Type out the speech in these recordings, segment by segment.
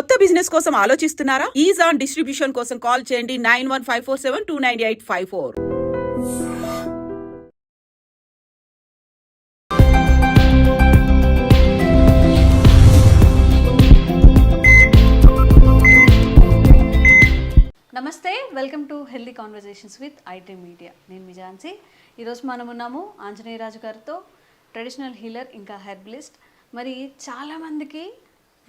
కొత్త బిజినెస్ కోసం ఆలోచిస్తున్నారా? ఈజ్ ఆన్ డిస్ట్రిబ్యూషన్ కోసం కాల్ చేయండి nine one five four seven two nine eight five four. నమస్తే welcome to healthy conversations with IT media నేను మీ ఝాన్సీ ఈరోజు మనం ఉన్నాము ఆంజనేయరాజు గారితో ట్రెడిషనల్ హీలర్ ఇంకా హెర్బలిస్ట్ మరి చాలామందికి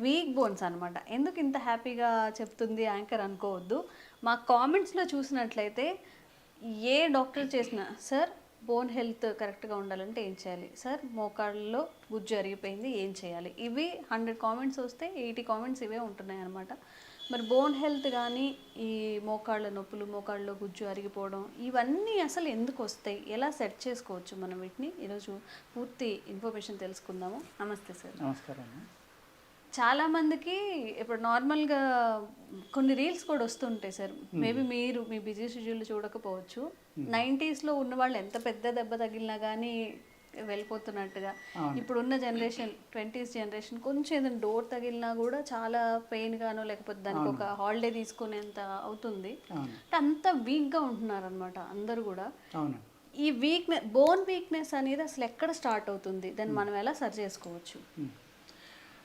వీక్ బోన్స్ అనమాట ఎందుకు ఇంత హ్యాపీగా చెప్తుంది యాంకర్ అనుకోవద్దు. మా కామెంట్స్లో చూసినట్లయితే ఏ డాక్టర్ చేసినా సార్ బోన్ హెల్త్ కరెక్ట్గా ఉండాలంటే ఏం చేయాలి? సార్ మోకాళ్ళలో గుజ్జు అరిగిపోయింది ఏం చేయాలి? ఇవి హండ్రెడ్ కామెంట్స్ వస్తే ఎయిటీ కామెంట్స్ ఇవే ఉంటున్నాయి అనమాట మరి బోన్ హెల్త్ కానీ ఈ మోకాళ్ళ నొప్పులు మోకాళ్ళలో గుజ్జు అరిగిపోవడం ఇవన్నీ అసలు ఎందుకు వస్తాయి? ఎలా సెట్ చేసుకోవచ్చు మనం వీటిని? ఈరోజు పూర్తి ఇన్ఫర్మేషన్ తెలుసుకుందాము. నమస్తే సార్. నమస్కారం చాలామందికి ఇప్పుడు నార్మల్గా కొన్ని రీల్స్ కూడా వస్తుంటాయి సార్. మేబీ మీరు మీ బిజీ షెడ్యూల్ చూడకపోవచ్చు. నైంటీస్లో ఉన్న వాళ్ళు ఎంత పెద్ద దెబ్బ తగిలినా కానీ వెళ్ళిపోతున్నట్టుగా. ఇప్పుడున్న జనరేషన్ ట్వంటీస్ జనరేషన్ కొంచెం ఏదైనా డోర్ తగిలినా కూడా చాలా పెయిన్ గానో లేకపోతే దానికి ఒక హాలిడే తీసుకునేంత అవుతుంది. అంత వీక్గా ఉంటున్నారు అనమాట అందరూ కూడా. ఈ వీక్నెస్ బోన్ వీక్నెస్ అనేది అసలు ఎక్కడ స్టార్ట్ అవుతుంది? దాన్ని మనం ఎలా సరి చేసుకోవచ్చు.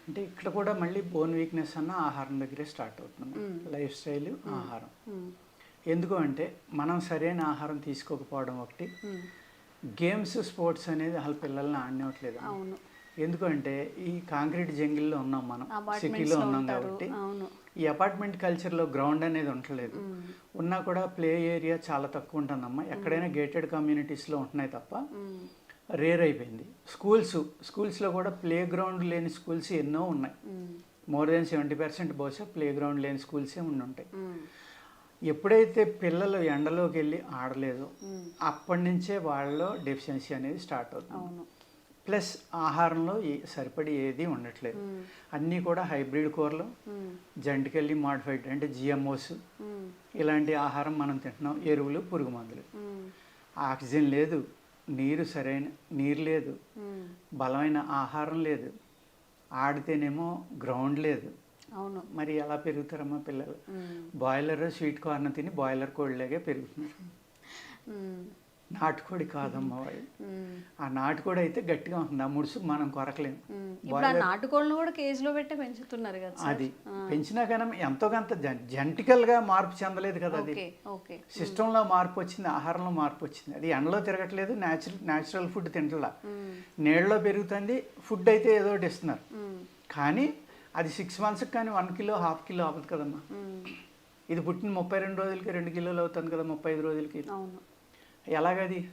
అంటే ఇక్కడ కూడా మళ్ళీ బోన్ వీక్నెస్ అన్న ఆహారం దగ్గరే స్టార్ట్ అవుతుంది లైఫ్ స్టైల్ ఆహారం. ఎందుకు అంటే మనం సరైన ఆహారం తీసుకోకపోవడం ఒకటి. గేమ్స్ స్పోర్ట్స్ అనేది అసలు పిల్లల్ని ఆడనివ్వట్లేదు అవును ఎందుకంటే ఈ కాంక్రీట్ జంగిల్లో ఉన్నాం మనం సిటీలో ఉన్నాం. కాబట్టి ఈ అపార్ట్మెంట్ కల్చర్లో గ్రౌండ్ అనేది ఉండలేదు. ఉన్నా కూడా ప్లే ఏరియా చాలా తక్కువ ఉంటుందమ్మా ఎక్కడైనా గేటెడ్ కమ్యూనిటీస్లో ఉంటున్నాయి తప్ప. రేర్ అయిపోయింది స్కూల్స్ స్కూల్స్లో కూడా ప్లే గ్రౌండ్ లేని స్కూల్స్ ఎన్నో ఉన్నాయి. మోర్ దెన్ సెవెంటీ పర్సెంట్ బహుశా ప్లే గ్రౌండ్ లేని స్కూల్సే ఉండి ఉంటాయి మ్మ్. ఎప్పుడైతే పిల్లలు ఎండలోకి వెళ్ళి ఆడలేదో. అప్పటి నుంచే వాళ్ళలో డెఫిషియన్సీ అనేది స్టార్ట్ అవుతుంది ప్లస్ ఆహారంలో సరిపడి ఏది ఉండట్లేదు. అన్నీ కూడా హైబ్రిడ్ కూరలు. జంటికెళ్ళి మాడిఫైడ్ అంటే జిఎంఓస్. ఇలాంటి ఆహారం మనం తింటున్నాం ఎరువులు పురుగు మందులు. ఆక్సిజన్ లేదు నీరు సరైన నీరు లేదు. బలమైన ఆహారం లేదు ఆడితేనేమో గ్రౌండ్ లేదు అవును మరి ఎలా పెరుగుతారమ్మా పిల్లలు. బాయిలర్ స్వీట్ కార్న్ తిని బాయిలర్ కోడిలాగే పెరుగుతున్నారు. నాటుకోడి కాదమ్మా మ్మ్. ఆ నాటుకోడి అయితే గట్టిగా ఉంటుంది? ఆ ముడుసు మనం కొరకలేము. నాటుకోళ్ళను కూడా కేజీలో పెట్టే పెంచుతున్నారు కదా అది. పెంచినా కానీ ఎంతో కొంత జెంటికల్గా మార్పు చెందలేదు కదా అది. ఓకే సిస్టంలో మార్పు వచ్చింది ఆహారంలో మార్పు వచ్చింది. అది ఎండలో తిరగట్లేదు న్యాచురల్ న్యాచురల్ ఫుడ్ తింటలా. నీళ్ళలో పెరుగుతుంది ఫుడ్ అయితే ఏదో ఒకటి ఇస్తున్నారు. కానీ అది సిక్స్ మంత్స్కి కానీ వన్ కిలో హాఫ్ కిలో అవ్వదు కదమ్మా. మ్మ్. ఇది పుట్టిన ముప్పై రెండు రోజులకి రెండు కిలోలు అవుతుంది కదా ముప్పై ఐదు రోజులకి. అవును. ఎలాగది.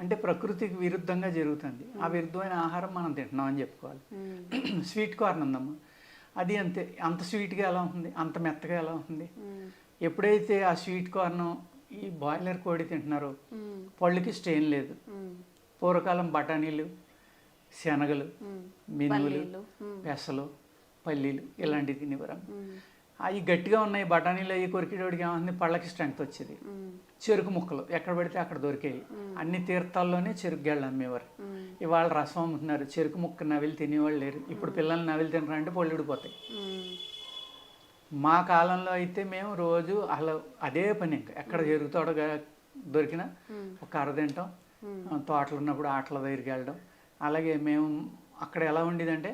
అంటే ప్రకృతికి విరుద్ధంగా జరుగుతుంది ఆ విరుద్ధమైన ఆహారం మనం తింటున్నాం అని చెప్పుకోవాలి. స్వీట్ కార్న్ ఉందమ్మా అది అంతే అంత స్వీట్గా ఎలా ఉంటుంది అంత మెత్తగా ఎలా ఉంటుంది. ఎప్పుడైతే ఆ స్వీట్ కార్న్ ఈ బాయిలర్ కోడి తింటున్నారో. పళ్ళుకి స్టెయిన్ లేదు. పూర్వకాలం బఠానీలు శనగలు. మినుములు. పెసలు పల్లీలు ఇలాంటివి తినేవారు. అవి గట్టిగా ఉన్నాయి బఠానీలు అవి కొరికేటోడికి ఏమవుతుంది? పళ్ళకి స్ట్రెంగ్త్ వచ్చేది. చెరుకు ముక్కలు ఎక్కడ పడితే అక్కడ దొరికాయి అన్ని తీర్థాల్లోనే చెరుకు గళ్ళు అమ్మేవారు. మ్మ్. ఇవాళ రసం అమ్ముతున్నారు. చెరుకు ముక్క నవిలి తినేవాళ్ళు లేరు. ఇప్పుడు పిల్లలు నవిలి తినరంటే పళ్ళు ఊడిపోతాయి మ్మ్. మా కాలంలో అయితే మేము రోజు అలా అదే పని ఇంకా. ఎక్కడ చెరుకుతోడ దొరికినా. ఒక కర్ర తింటాం. తోటలు ఉన్నప్పుడు ఆటల దగ్గరికి వెళ్ళడం. అలాగే మేము అక్కడ ఎలా ఉండేదంటే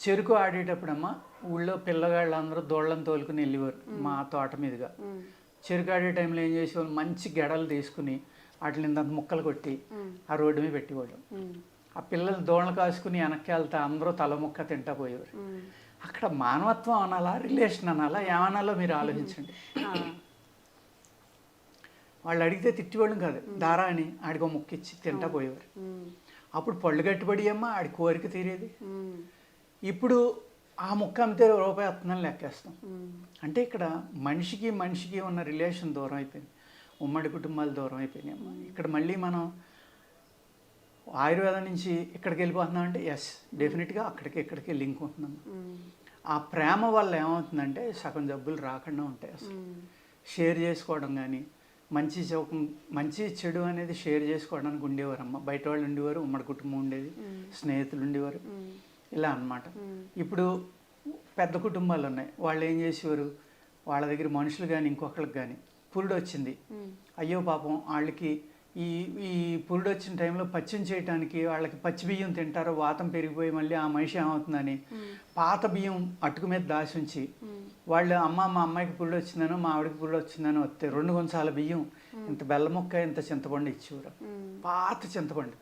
చెరుకు ఆడేటప్పుడమ్మా ఊళ్ళో పిల్లగాళ్ళందరూ దోళ్ళని తోలుకుని వెళ్ళేవారు మా తోట మీదుగా మ్మ్. చెరుకు ఆడే టైంలో ఏం చేసేవాళ్ళు మంచి గెడలు తీసుకుని వాటిని ఇంత ముక్కలు కొట్టి. ఆ రోడ్డు మీద పెట్టేవాళ్ళు. ఆ పిల్లలు దోళ్ళను కాసుకుని వెనక్కి వెళ్తా అందరూ తల ముక్క తింటా పోయేవారు. అక్కడ మానవత్వం అనాలా రిలేషన్ అనాలా ఏమనాలో మీరు ఆలోచించండి. వాళ్ళు అడిగితే తిట్టేవాళ్ళం కాదు దారా అని ఆడికి ఒక ముక్క ఇచ్చి తింటా పోయేవారు. అప్పుడు పళ్ళు కట్టుబడి అమ్మా ఆడి కోరిక తీరేది. ఇప్పుడు ఆ ముక్క అమ్మితే రూపాయి వస్తుందని లెక్కేస్తాం. అంటే ఇక్కడ మనిషికి మనిషికి ఉన్న రిలేషన్ దూరం అయిపోయింది. ఉమ్మడి కుటుంబాలు దూరం అయిపోయినాయి అమ్మా. ఇక్కడ మళ్ళీ మనం ఆయుర్వేదం నుంచి ఇక్కడికి వెళ్ళిపోతున్నాం అంటే ఎస్ డెఫినెట్గా అక్కడికి ఇక్కడికి లింక్ ఉంటున్నాం మ్మ్. ఆ ప్రేమ వల్ల ఏమవుతుందంటే సగం జబ్బులు రాకుండా ఉంటాయి అసలు. షేర్ చేసుకోవడం కానీ మంచి చౌకం మంచి చెడు అనేది షేర్ చేసుకోవడానికి ఉండేవారు అమ్మ బయట వాళ్ళు ఉండేవారు ఉమ్మడి కుటుంబం ఉండేది. స్నేహితులు ఉండేవారు. ఇలా అన్నమాట. మ్మ్. ఇప్పుడు పెద్ద కుటుంబాలు ఉన్నాయి వాళ్ళు ఏం చేసేవారు? వాళ్ళ దగ్గర మనుషులు కానీ ఇంకొకరికి కానీ పురుడు వచ్చింది అయ్యో పాపం వాళ్ళకి ఈ ఈ పురుడు వచ్చిన టైంలో పచ్చిం చేయడానికి వాళ్ళకి పచ్చి బియ్యం తింటారో వాతం పెరిగిపోయి మళ్ళీ ఆ మనిషి ఏమవుతుందని పాత బియ్యం అటుకు మీద దాసి ఉంచి వాళ్ళు అమ్మ మా అమ్మాయికి పురుడు వచ్చిందనో మా ఆవిడకి పురుడు వచ్చిందనో వస్తే రెండు కొంచాల బియ్యం ఇంత బెల్ల ముక్క ఇంత చింతపండు ఇచ్చేవారు. పాత చింతపండు.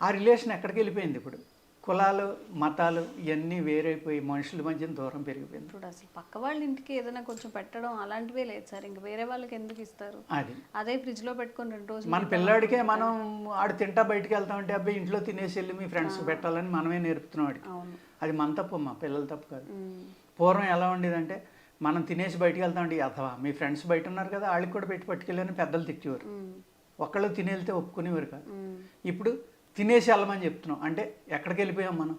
ఆ రిలేషన్ ఎక్కడికి వెళ్ళిపోయింది ఇప్పుడు? కులాలు మతాలు ఇవన్నీ వేరైపోయి మనుషుల మధ్య దూరం పెరిగిపోయింది. ఇప్పుడు అసలు పక్క వాళ్ళ ఇంటికి ఏదైనా కొంచెం పెట్టడం అలాంటివే లేదు సార్. ఇంక వేరే వాళ్ళకి ఎందుకు ఇస్తారు? అది. అదే ఫ్రిడ్జ్లో పెట్టుకొని రెండు రోజులు మన పిల్లాడికే మనం ఆడు తింటా బయటికి వెళ్తామంటే అబ్బాయి ఇంట్లో తినేసి వెళ్ళి మీ ఫ్రెండ్స్ పెట్టాలని మనమే నేర్పుతున్నాం వాడికి అది మన తప్పు మా పిల్లల తప్పు కాదు. పూర్వం ఎలా ఉండేదంటే మనం తినేసి బయటికి వెళ్తామంటే అథవా మీ ఫ్రెండ్స్ బయట ఉన్నారు కదా వాళ్ళకి కూడా పెట్టి పట్టుకెళ్ళని పెద్దలు తిట్టేవారు. ఒక్కళ్ళు తిని వెళ్తే ఒప్పుకునేవారు కాదు. ఇప్పుడు తినేసి వెళ్ళమని చెప్తున్నాం. అంటే ఎక్కడికి వెళ్ళిపోయాం మనం?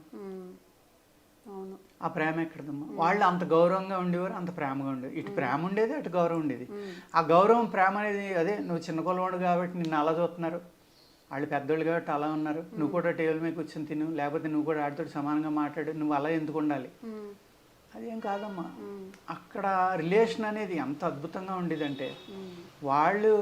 ఆ ప్రేమ ఎక్కడదమ్మా? వాళ్ళు అంత గౌరవంగా ఉండేవారు అంత ప్రేమగా ఉండేది ఇటు ప్రేమ ఉండేది అటు గౌరవం ఉండేది. ఆ గౌరవం ప్రేమ అనేది అదే నువ్వు చిన్న కొలవాడు కాబట్టి నిన్ను అలా చూస్తున్నారు. వాళ్ళు పెద్దోళ్ళు కాబట్టి అలా ఉన్నారు. నువ్వు కూడా టేబుల్ మీద కూర్చొని తిను లేకపోతే నువ్వు కూడా ఆడితో సమానంగా మాట్లాడు నువ్వు అలా ఎందుకు ఉండాలి? అదేం కాదమ్మా. అక్కడ రిలేషన్ అనేది ఎంత అద్భుతంగా ఉండేదంటే వాళ్ళు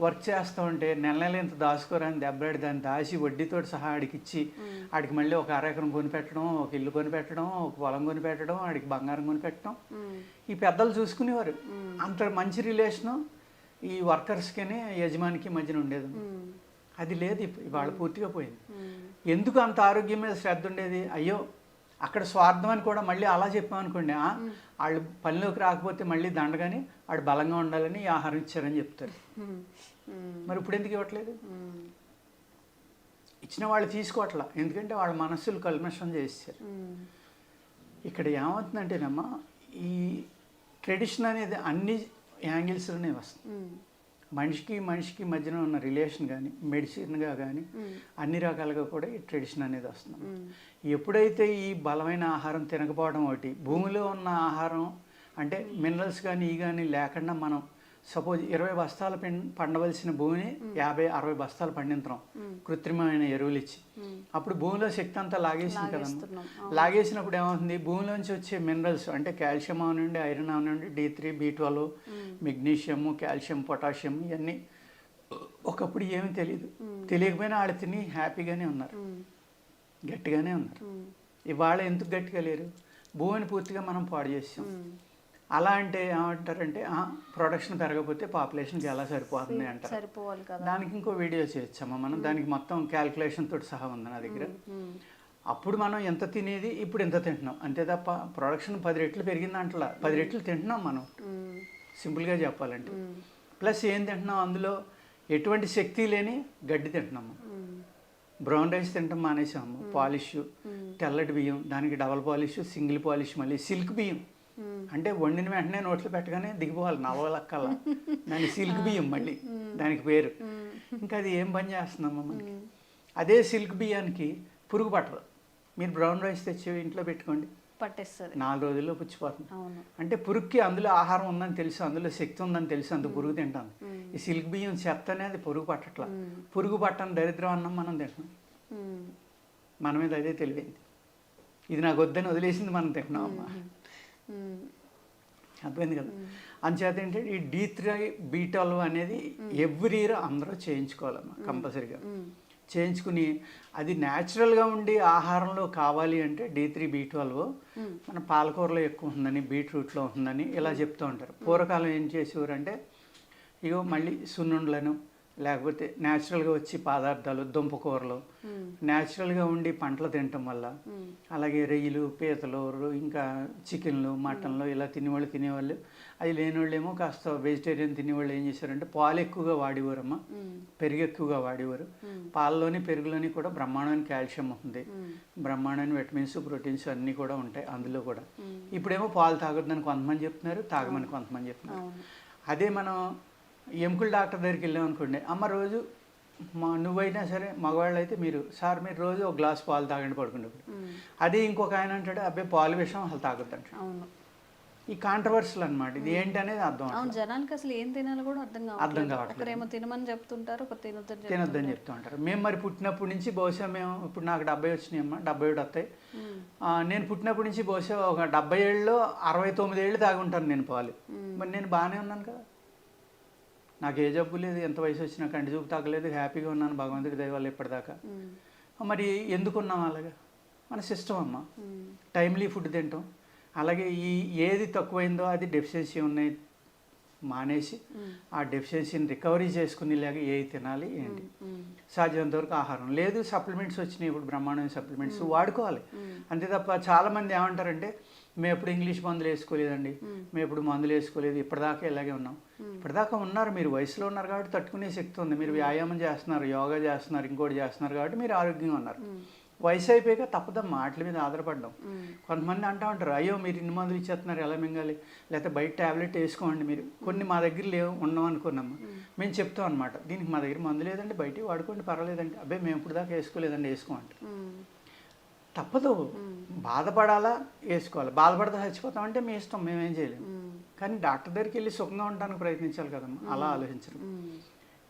వర్క్ చేస్తూ ఉంటే నెల నెల ఇంత దాచుకోరని దెబ్బలాడి దాన్ని దాచి వడ్డీతో సహా ఆడికి ఇచ్చి ఆడికి మళ్ళీ ఒక అరెకరం కొనిపెట్టడం ఒక ఇల్లు కొనిపెట్టడం ఒక పొలం కొనిపెట్టడం ఆడికి బంగారం కొనిపెట్టడం ఈ పెద్దలు చూసుకునేవారు. అంత మంచి రిలేషను ఈ వర్కర్స్కి యజమానికి మధ్యన ఉండేది. అది లేదు ఇవాళ పూర్తిగా పోయింది. ఎందుకు అంత ఆరోగ్యం మీద శ్రద్ధ ఉండేది? అయ్యో అక్కడ స్వార్థం అని కూడా మళ్ళీ అలా చెప్పామనుకోండి వాళ్ళు పనిలోకి రాకపోతే మళ్ళీ దండగాని వాడు బలంగా ఉండాలని ఆహారం ఇచ్చారని చెప్తారు మరి ఇప్పుడు ఎందుకు ఇవ్వట్లేదు? ఇచ్చిన వాళ్ళు తీసుకోవట్లా ఎందుకంటే వాళ్ళ మనస్సులు కల్మషం చేసేసారు. ఉమ్, ఇక్కడ ఏమవుతుందంటేనమ్మా ఈ ట్రెడిషన్ అనేది అన్ని యాంగిల్స్లోనే వస్తుంది. మనిషికి మనిషికి మధ్యన ఉన్న రిలేషన్ కానీ మెడిసిన్గా కానీ అన్ని రకాలుగా కూడా ఈ ట్రెడిషన్ అనేది వస్తుంది. ఎప్పుడైతే ఈ బలమైన ఆహారం తినకపోవడం ఒకటి భూమిలో ఉన్న ఆహారం అంటే మినరల్స్ కానీ ఈ కానీ లేకుండా మనం సపోజ్ ఇరవై బస్తాలు పండవలసిన భూమిని యాభై అరవై బస్తాలు పండించడం కృత్రిమమైన ఎరువులు ఇచ్చి అప్పుడు భూమిలో శక్తి అంతా లాగేసింది. కదమ్మా లాగేసినప్పుడు ఏమవుతుంది? భూమిలోంచి వచ్చే మినరల్స్ అంటే కాల్షియం అవనండి iron అవనండి D three B twelve magnesium calcium potassium ఇవన్నీ ఒకప్పుడు ఏమీ తెలియదు తెలియకపోయినా వాళ్ళు తిని హ్యాపీగానే ఉన్నారు. గట్టిగానే ఉన్నారు. ఇవాళ ఎందుకు గట్టిగా లేరు? భూమిని పూర్తిగా మనం పాడు చేసాం. ఉమ్. అలా అంటే ఏమంటారంటే ప్రొడక్షన్ పెరగకపోతే పాపులేషన్కి ఎలా సరిపోతుంది అంటారు. సరిపోవాలి కదా. దానికి ఇంకో వీడియో చేయొచ్చమ్మా మనం? దానికి మొత్తం క్యాల్కులేషన్ తోటి సహా ఉంది నా దగ్గర. అప్పుడు మనం ఎంత తినేది ఇప్పుడు ఎంత తింటున్నాం? అంతే తప్ప ప్రొడక్షన్ పది రెట్లు పెరిగింది అంటలా. పది రెట్లు తింటున్నాం మనం. సింపుల్గా చెప్పాలంటే. ప్లస్ ఏం తింటున్నాం అందులో? ఎటువంటి శక్తి లేని గడ్డి తింటున్నాము బ్రౌన్ రైస్ తింటాం మానేసాము. పాలిష్ తెల్లటి బియ్యం దానికి డబల్ పాలిష్ సింగిల్ పాలిష్ మళ్ళీ సిల్క్ బియ్యం. అంటే వండిన వెంటనే నోట్లో పెట్టగానే దిగిపోవాలి నవలక్కల దాని సిల్క్ బియ్యం మళ్ళీ. దానికి పేరు. ఇంకా అది ఏం పని చేస్తుందమ్మా మనకి? అదే సిల్క్ బియ్యానికి పురుగు పట్టదు. మీరు బ్రౌన్ రైస్ తెచ్చి ఇంట్లో పెట్టుకోండి. పట్టేస్తుంది. నాలుగు రోజుల్లో పుచ్చిపోతుంది. అంటే పురుగుకి అందులో ఆహారం ఉందని తెలుసు అందులో శక్తి ఉందని తెలుసు అందుకు పురుగు తింటాను. ఈ సిల్క్ బియ్యం చెత్త అనేది పురుగు పట్టట్లా. పురుగు పట్టని దరిద్రం అన్నం మనం తింటున్నాం. ఉమ్, మన మీద అదే తెలివైంది. ఇది నాకు వద్దని వదిలేసింది మనం తింటున్నాం అమ్మా. అర్థమైంది కదా. అంచేత ఏంటంటే ఈ డీ త్రీ బీ ట్వెల్వ్ అనేది ఎవ్రీ ఇయర్ అందరూ చేయించుకోవాలమ్మా కంపల్సరీగా. చేయించుకుని అది న్యాచురల్గా ఉండి ఆహారంలో కావాలి అంటే డి త్రీ బీ ట్వెల్వ్ మన పాలకూరలో ఎక్కువ ఉందని బీట్రూట్లో ఉందని ఇలా చెప్తూ ఉంటారు. పూర్వకాలం ఏం చేసేవారు అంటే ఇగో మళ్ళీ సున్నుండ్లను లేకపోతే న్యాచురల్గా వచ్చి పదార్థాలు దుంపకూరలు. న్యాచురల్గా ఉండి పంటలు తినటం వల్ల అలాగే రొయ్యలు పీతలు ఇంకా చికెన్లు మటన్లు ఇలా తినేవాళ్ళు తినేవాళ్ళు. అది లేనివాళ్ళు ఏమో కాస్త వెజిటేరియన్ తినేవాళ్ళు ఏం చేశారంటే పాలు ఎక్కువగా వాడేవారమ్మా. పెరుగు ఎక్కువగా వాడేవారు. పాలలోని పెరుగులోని కూడా బ్రహ్మాండమైన కాల్షియం ఉంది బ్రహ్మాండమైన విటమిన్స్ ప్రోటీన్స్ అన్నీ కూడా ఉంటాయి అందులో కూడా. ఇప్పుడేమో పాలు తాగొద్దని కొంతమంది చెప్తున్నారు తాగమని కొంతమంది చెప్తున్నారు. అదే మనం ఎముకల డాక్టర్ దగ్గరికి వెళ్ళాం అనుకోండి అమ్మ రోజు మా నువ్వైనా సరే మగవాళ్ళు అయితే మీరు సార్ మీరు రోజు ఒక గ్లాస్ పాలు తాగండి పడుకునేప్పుడు అదే ఇంకొక ఆయన అంటాడు అబ్బాయి పాలు విషయం అసలు తాగొద్దు అంటాడు అవును. ఈ కాంట్రవర్సల్ అనమాట ఇది ఏంటి అనేది అర్థం అవును. జనానికి అసలు ఏం తినాలో కూడా అర్థం అర్థం కావట్లేదు. ఒకరేమో తినమని చెప్తుంటారు ఒక తినొద్దని తినొద్దని చెప్తుంటారు. చెప్తూ ఉంటారు మేము మరి పుట్టినప్పటి నుంచి బహుశా మేము ఇప్పుడు నాకు డెబ్బై వచ్చినాయి అమ్మా డెబ్బై ఒకటి వస్తాయి. నేను పుట్టినప్పటి నుంచి బహుశా ఒక డెబ్బై ఏళ్ళు అరవై తొమ్మిది ఏళ్ళు తాగి ఉంటాను నేను పాలు. మరి నేను బాగానే ఉన్నాను కదా. నాకు ఏ జబ్బు లేదు ఎంత వయసు వచ్చినా కంటి చూపు తగ్గలేదు హ్యాపీగా ఉన్నాను భగవంతుడి దయ వల్ల ఇప్పటిదాకా. మరి ఎందుకున్నాం అలాగా? మన సిస్టమ్ అమ్మ. మ్మ్. టైమ్లీ ఫుడ్ తింటాం. అలాగే ఈ ఏది తక్కువైందో అది డెఫిషియన్సీ ఉన్నాయి మానేసి ఆ డెఫిషియన్సీని రికవరీ చేసుకునేలాగా ఏది తినాలి ఏంటి. సాధ్యమైనంత వరకు ఆహారం. లేదు సప్లిమెంట్స్ వచ్చినాయి ఇప్పుడు బ్రహ్మాండమైన సప్లిమెంట్స్ వాడుకోవాలి. అంతే తప్ప చాలామంది ఏమంటారంటే మేము ఎప్పుడు ఇంగ్లీష్ మందులు వేసుకోలేదండి. మేము. ఎప్పుడు మందులు వేసుకోలేదు. ఇప్పటిదాకా ఇలాగే ఉన్నాం. ఇప్పటిదాకా ఉన్నారు. మీరు వయసులో ఉన్నారు కాబట్టి తట్టుకునే శక్తి ఉంది. మీరు వ్యాయామం చేస్తున్నారు యోగా చేస్తున్నారు ఇంకోటి చేస్తున్నారు కాబట్టి మీరు ఆరోగ్యంగా ఉన్నారు. వయసు అయిపోయాక తప్పదమ్మా వాటి మీద ఆధారపడడం. కొంతమంది అంటూ ఉంటారు అయ్యో మీరు ఇన్ని మందులు ఇచ్చేస్తున్నారు ఎలా మింగాలి? లేకపోతే బయట ట్యాబ్లెట్ వేసుకోండి మీరు. కొన్ని మా దగ్గర లేవు. ఉన్నాం అనుకున్నాము. మేము. చెప్తాం అనమాట దీనికి మా దగ్గర మందు లేదండి. బయట వాడుకోండి పర్వాలేదండి. అబ్బాయి మేము ఇప్పుడు దాకా వేసుకోలేదండి వేసుకోమంటే మ్మ్. తప్పదు. బాధపడాలా? వేసుకోవాలి. బాధపడితే చచ్చిపోతామంటే మీ ఇష్టం మేమేం చేయలేము. కానీ డాక్టర్ దగ్గరికి వెళ్ళి సుఖంగా ఉండడానికి ప్రయత్నించాలి కదమ్మా. అలా ఆలోచించరు మ్మ్.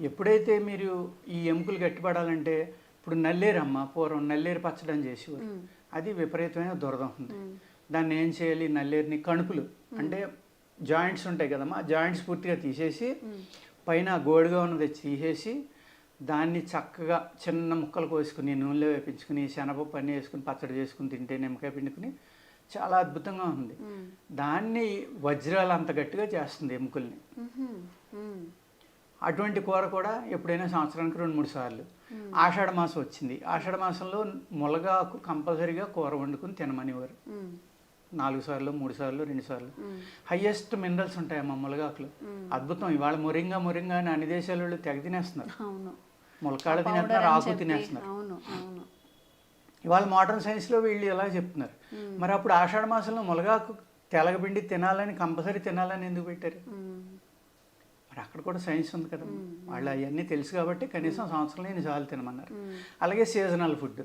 ఎప్పుడైతే మీరు ఈ ఎముకలు గట్టిపడాలంటే ఇప్పుడు నల్లేరమ్మ పూర్వం నల్లేరు పచ్చడం చేసేవారు. అది విపరీతమైన దురద ఉంది. దాన్ని ఏం చేయాలి? నల్లేరుని కణుపులు అంటే జాయింట్స్ ఉంటాయి కదమ్మా జాయింట్స్ పూర్తిగా తీసేసి పైన గోడుగా ఉన్నది తీసేసి దాన్ని చక్కగా చిన్న ముక్కలు కోసుకుని నూనెలో వేపించుకుని శనగపప్పు అన్నీ వేసుకుని పచ్చడి చేసుకుని తింటే నిమ్మకాయ పిండుకుని చాలా అద్భుతంగా ఉంది. దాన్ని వజ్రాలు అంత గట్టిగా చేస్తుంది ఎముకల్ని. అటువంటి కూర కూడా ఎప్పుడైనా సంవత్సరానికి రెండు మూడు సార్లు. ఆషాఢ మాసం వచ్చింది. ఆషాఢ మాసంలో ములగాకు కంపల్సరీగా కూర వండుకుని తినమనేవారు. నాలుగు సార్లు మూడు సార్లు రెండు సార్లు. హయ్యెస్ట్ మినరల్స్ ఉంటాయమ్మా ములగాకులు. అద్భుతం. ఇవాళ మొరింగా మొరింగా అని అన్ని దేశాల వాళ్ళు తెగ తినేస్తున్నారు. పౌడర్ తినేస్తున్నారు ఆకు తినేస్తున్నారు. అవును అవును. ఇవాళ మోడర్న్ సైన్స్లో వీళ్ళు ఎలా చెప్తున్నారు. మరి అప్పుడు ఆషాఢ మాసంలో ములగాకు తెలగపిండి తినాలని కంపల్సరీ తినాలని ఎందుకు పెట్టారు. మరి అక్కడ కూడా సైన్స్ ఉంది కదా. వాళ్ళు అవన్నీ తెలుసు కాబట్టి కనీసం సంవత్సరంలో ఎన్నిసార్లు తినమన్నారు. అలాగే సీజనల్ ఫుడ్.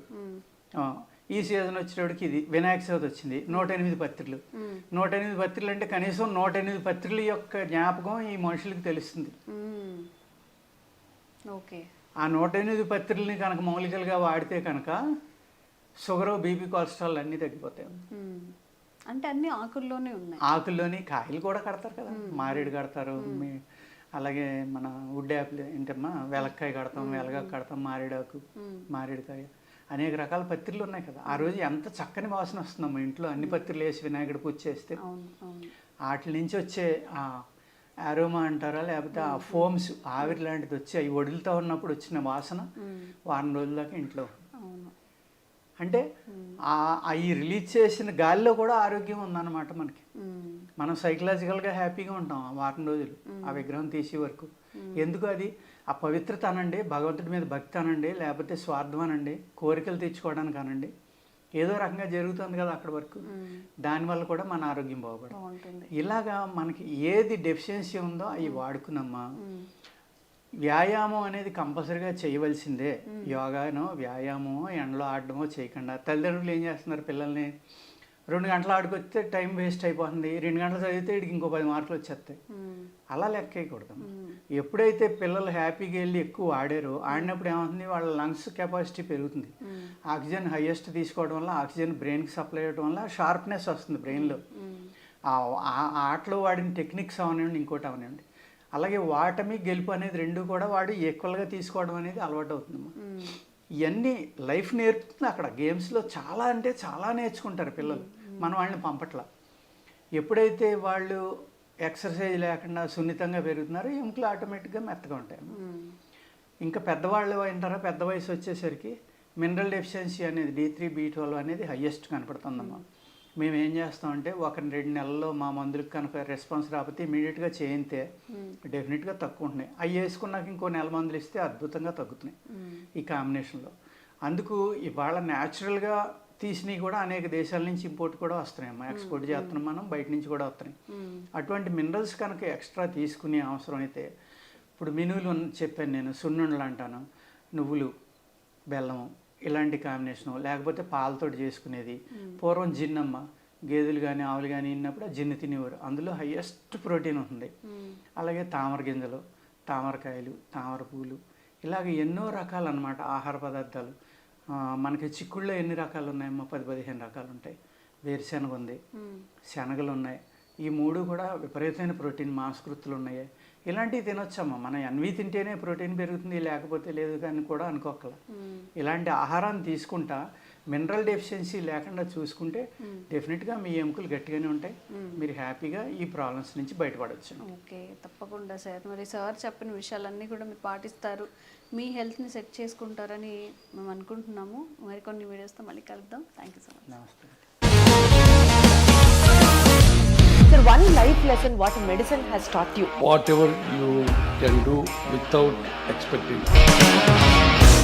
ఈ సీజన్ వచ్చేటప్పటికి ఇది వినాయక చవితి వచ్చింది నూట ఎనిమిది పత్రికలు. నూట ఎనిమిది పత్రికలు అంటే కనీసం నూట ఎనిమిది పత్రికల యొక్క జ్ఞాపకం ఈ మనుషులకు తెలుస్తుంది. ఓకే. ఆ నూట ఎనిమిది పత్రికల్ని కనుక మౌలికలుగా వాడితే కనుక షుగర్ బీపీ కొలెస్ట్రాల్ అన్నీ తగ్గిపోతాయి. అంటే అన్ని ఆకుల్లోనే ఉన్నాయి. ఆకుల్లోని కాయలు కూడా కడతారు కదా. మారేడు కడతారు మీ అలాగే మన వుడ్ యాపిల్ ఏంటమ్మా? వెలక్కాయ కడతాం వెలగ కడతాం మారేడాకు మారేడుకాయ అనేక రకాల పత్రికలు ఉన్నాయి కదా. ఆ రోజు ఎంత చక్కని వాసన వస్తుందమ్మా ఇంట్లో అన్ని పత్రికలు వేసి వినాయకుడు పూజ చేస్తే. వాటి నుంచి వచ్చే ఆ అరోమా అంటారా? లేకపోతే ఆ ఫోమ్స్ ఆవిరి లాంటిది వచ్చి అవి వదులుతూ ఉన్నప్పుడు వచ్చిన వాసన. వారం రోజుల దాకా ఇంట్లో అంటే ఆ అవి రిలీజ్ చేసిన గాలిలో కూడా ఆరోగ్యం ఉందన్నమాట మనకి. మనం సైకలాజికల్గా హ్యాపీగా ఉంటాం ఆ వారం రోజులు ఆ విగ్రహం తీసే వరకు. ఎందుకు అది? ఆ పవిత్రత అనండి భగవంతుడి మీద భక్తి అనండి లేకపోతే స్వార్థం అనండి కోరికలు తెచ్చుకోవడానికి అనండి ఏదో రకంగా జరుగుతుంది కదా అక్కడ వరకు. దానివల్ల కూడా మన ఆరోగ్యం బాగుపడదు. బాగుంటుంది. ఇలాగా మనకి ఏది డెఫిషియన్సీ ఉందో అవి వాడుకున్నమ్మా మ్మ్. వ్యాయామం అనేది కంపల్సరీగా చేయవలసిందే. యోగానో వ్యాయామమో ఎండలో ఆడడమో చేయకుండా తల్లిదండ్రులు ఏం చేస్తున్నారు పిల్లల్ని? రెండు గంటలు ఆడుకొస్తే టైం వేస్ట్ అయిపోతుంది రెండు గంటలు చదివితే వీడికి ఇంకో పది మార్కులు వచ్చేస్తాయి. అలా లెక్క వేయకూడదు. ఎప్పుడైతే పిల్లలు హ్యాపీగా వెళ్ళి ఎక్కువ ఆడారో ఆడినప్పుడు ఏమవుతుంది వాళ్ళ లంగ్స్ కెపాసిటీ పెరుగుతుంది. ఆక్సిజన్ హైయెస్ట్ తీసుకోవడం వల్ల ఆక్సిజన్ బ్రెయిన్కి సప్లై అవ్వడం వల్ల షార్ప్నెస్ వస్తుంది బ్రెయిన్లో. ఆ ఆటలో వాడిన టెక్నిక్స్ అవనివ్వండి ఇంకోటి అవనివ్వండి అలాగే వాటమి గెలుపు అనేది రెండు కూడా వాడు ఈక్వల్గా తీసుకోవడం అనేది అలవాటు అవుతుందమ్మా మ్మ్. ఇవన్నీ లైఫ్ నేర్పుతుంది అక్కడ గేమ్స్లో చాలా అంటే చాలా నేర్చుకుంటారు పిల్లలు మనం వాళ్ళని పంపట్ల. ఎప్పుడైతే వాళ్ళు ఎక్సర్సైజ్ లేకుండా సున్నితంగా పెరుగుతున్నారో ఎముకలు ఆటోమేటిక్గా మెత్తగా ఉంటాయి. ఇంకా పెద్దవాళ్ళు అంటారా పెద్ద వయసు వచ్చేసరికి మినరల్ డెఫిషియన్సీ అనేది డి త్రీ బీ ట్వెల్వ్ అనేది హయ్యెస్ట్ కనపడుతుందమ్మా మేము. ఏం చేస్తామంటే ఒక రెండు నెలల్లో మా మందులకు కనుక రెస్పాన్స్ రాకపోతే ఇమీడియట్గా చేయితే డెఫినెట్గా తక్కువ ఉంటున్నాయి. అవి వేసుకున్నాక ఇంకో నెల మందులు ఇస్తే అద్భుతంగా తగ్గుతున్నాయి. ఈ కాంబినేషన్లో. అందుకు ఇవాళ న్యాచురల్గా తీసినవి కూడా అనేక దేశాల నుంచి ఇంపోర్ట్ కూడా వస్తున్నాయి అమ్మా. ఎక్స్పోర్ట్ చేస్తున్నాం మనం బయట నుంచి కూడా వస్తున్నాయి. అటువంటి మినరల్స్ కనుక ఎక్స్ట్రా తీసుకునే అవసరం అయితే ఇప్పుడు మినువులు చెప్పాను నేను సున్నుండలు అంటాను నువ్వులు బెల్లము ఇలాంటి కాంబినేషను లేకపోతే పాలతోటి చేసుకునేది. పూర్వం జిన్నమ్మ గేదెలు కానీ ఆవులు కానీ ఇన్నప్పుడు ఆ జిన్ను తినేవారు. అందులో హయ్యెస్ట్ ప్రోటీన్ ఉంటుంది. అలాగే తామర గింజలు తామరకాయలు తామర పూలు ఇలాగ ఎన్నో రకాలు అన్నమాట ఆహార పదార్థాలు. మనకి చిక్కుళ్ళలో ఎన్ని రకాలు ఉన్నాయమ్మా పది పదిహేను రకాలు ఉంటాయి వేరుశెనగ ఉంది శనగలు ఉన్నాయి ఈ మూడు కూడా విపరీతమైన ప్రోటీన్ మాంసకృతులు ఉన్నాయి ఇలాంటివి తినొచ్చమ్మా. మనం ఎన్వి తింటేనే ప్రోటీన్ పెరుగుతుంది లేకపోతే లేదు కానీ కూడా అనుకోకల ఇలాంటి ఆహారాన్ని తీసుకుంటా మినరల్ డెఫిషియన్సీ లేకుండా చూసుకుంటే డెఫినెట్గా మీ ఎముకలు గట్టిగానే ఉంటాయి. మీరు హ్యాపీగా ఈ ప్రాబ్లమ్స్ నుంచి బయటపడవచ్చు ఓకే తప్పకుండా సార్. మరి సార్ చెప్పిన విషయాలన్నీ కూడా మీరు పాటిస్తారు. మీ హెల్త్ని సెట్ చేసుకుంటారని మేము అనుకుంటున్నాము. మరికొన్ని వీడియోస్తో మళ్ళీ కలుద్దాం. థ్యాంక్ యూ సో మచ్ నమస్తే. Sir, one life lesson what medicine has taught you. whatever you can do without expecting.